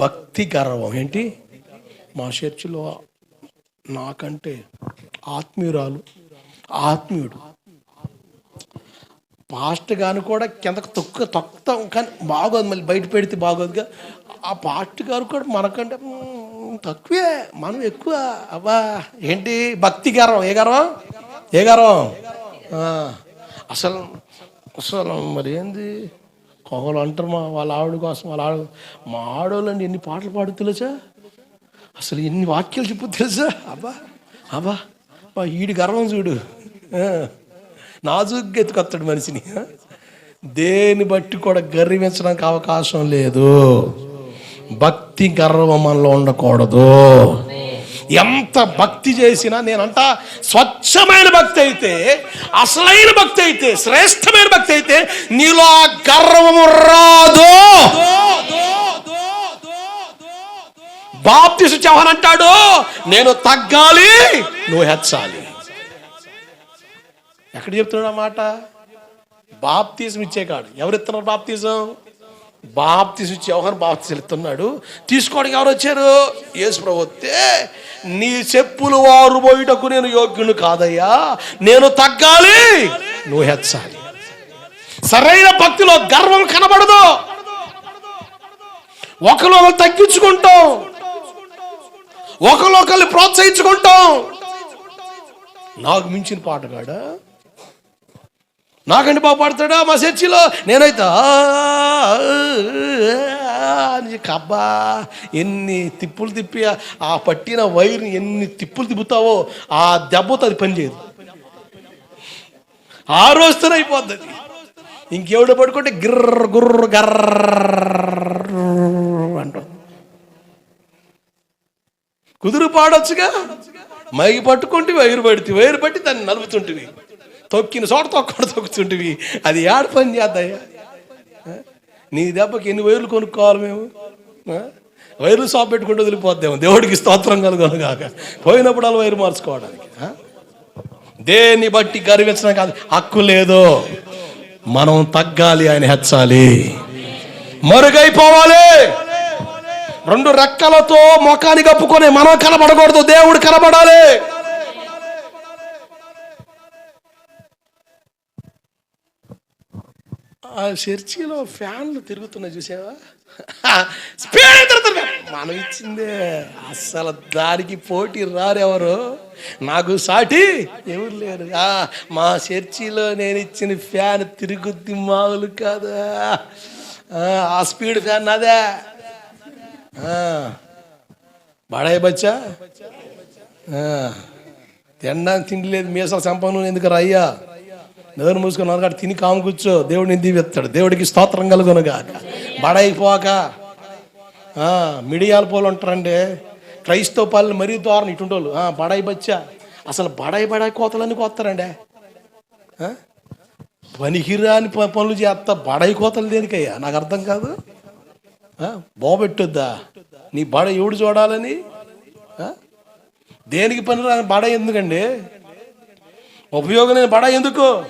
భక్తి గర్వం. ఏంటి? మా చర్చిలో నాకంటే ఆత్మీయురాలు ఆత్మీయుడు. పాస్ట్ గాను కూడా కిందకు తొక్క తొక్కుతాం కానీ బాగోదు మళ్ళీ బయట పెడితే బాగోదుగా. ఆ పాస్ట్ గారు కూడా మనకంటే తక్కువే మనం ఎక్కువ. అబ్బా ఏంటి? భక్తి గర్వం. ఏ గర్వం? ఏ గర్వం? అసలు అసలు మరి ఏంది? కోహలు అంటారు మా వాళ్ళ ఆవిడ కోసం వాళ్ళ ఆవిడ మా ఆడవాళ్ళండి ఎన్ని పాటలు పాడు తెలుసా? అసలు ఎన్ని వాక్యాలు చెప్పు తెలుసా? అబ్బా అబ్బా అబ్బా ఈడి గర్వం చూడు. నాజుగ్గా ఎత్తుకొస్తాడు మనిషిని. దేని బట్టి కూడా గర్వించడానికి అవకాశం లేదు. భక్తి గర్వం మనలో ఉండకూడదు. ఎంత భక్తి చేసినా నేనంటా స్వచ్ఛమైన భక్తి అయితే అసలైన భక్తి అయితే శ్రేష్టమైన భక్తి అయితే నీలో ఆ గర్వము రాదు. బాప్తిసు చవన్ అంటాడు నేను తగ్గాలి నువ్వు హెచ్చాలి. ఎక్కడ చెప్తున్నాడు ఆ మాట? బాప్తీసం ఇచ్చే కాడు ఎవరు ఇస్తున్నారు బాప్తీసం బాప్తిసి ఇచ్చే ఎవరు బాప్తి ఇస్తున్నాడు తీసుకోవడానికి ఎవరు వచ్చారు? యేసు ప్రభుత్తే నీ చెప్పులు వారు పోయిటకు నేను యోగ్యుని కాదయ్యా. నేను తగ్గాలి. నువ్వు హెచ్చాలి. సరైన భక్తిలో గర్వం కనబడదు. ఒకరు ఒకరు తగ్గించుకుంటాం. ఒకరు ఒకరిని ప్రోత్సహించుకుంటాం. నాకు మించిన పాటగాడా నాకంటే బాగా పాడతాడా మా చర్చిలో? నేనైతే అని కబ్బా ఎన్ని తిప్పులు తిప్పి ఆ పట్టిన వైర్ని ఎన్ని తిప్పులు తిప్పుతావో ఆ దెబ్బతో అది పనిచేయదు ఆ రోజుతోనే అయిపోద్ది అది. ఇంకెవడో పడుకుంటే గిర్ర గుర్ర గర్ర అంటాం. కుదురు పాడొచ్చుగా? మైకి పట్టుకుంటే వైరు పడితే వైరు పట్టి దాన్ని నలుపుతుంటివి తొక్కిన చోట తొక్కడ తొక్కుతుంటివి. అది ఏడు పని చేద్దాయా నీ దెబ్బకి ఎన్ని వైర్లు కొనుక్కోవాలి మేము? వైర్లు షాప్ పెట్టుకుంటూ వదిలిపోద్దాము. దేవుడికి స్తోత్రం కలుగును కాక పోయినప్పుడు అలా వైరు మార్చుకోవడానికి. దేన్ని బట్టి గర్వించడం కాదు హక్కు లేదు. మనం తగ్గాలి ఆయన హెచ్చాలి. మరుగైపోవాలి. రెండు రెక్కలతో ముఖాన్ని కప్పుకొని మనం కనబడకూడదు దేవుడు కనబడాలి. ఆ చర్చిలో ఫ్యాన్లు తిరుగుతున్నాయి చూసావా? స్పీడ్ తిరుగుతున్నాయి మనం ఇచ్చిందే. అస్సలు దానికి పోటీ రారు ఎవరు నాకు సాటి ఎవరు లేరు. మా చర్చిలో నేను ఇచ్చిన ఫ్యాన్ తిరుగుద్ది మామూలు కాదా? ఆ, స్పీడ్ ఫ్యాన్ అదే బడాయి బచ్చా? తినడానికి తిండి లేదు. మీసాలు సంపన్ను ఎందుకు రయ్యా? నోరు మూసుకొని అనగాడు తిని కాము కూర్చో. దేవుడిని దీవెత్తాడు దేవుడికి స్తోత్రం కలుగునుగా బడైపోక పోక మిడియాల పోలు ఉంటారండి. క్రైస్తవ పాలన మరీ దూరం ఇటుంటోళ్ళు బడాయి బచ్చా. అసలు బడాయి బడాయి కోతలన్నీ కోస్తారండి. పనికిరాని ప- పనులు చేస్తా బడాయి కోతలు దేనికయ్యా? నాకు అర్థం కాదు. ఆ? నీ బడ ఎవడు చూడాలని? దేనికి పని రాని బడ ఎందుకండి? ఉపయోగం లేని బడ ఎందుకు?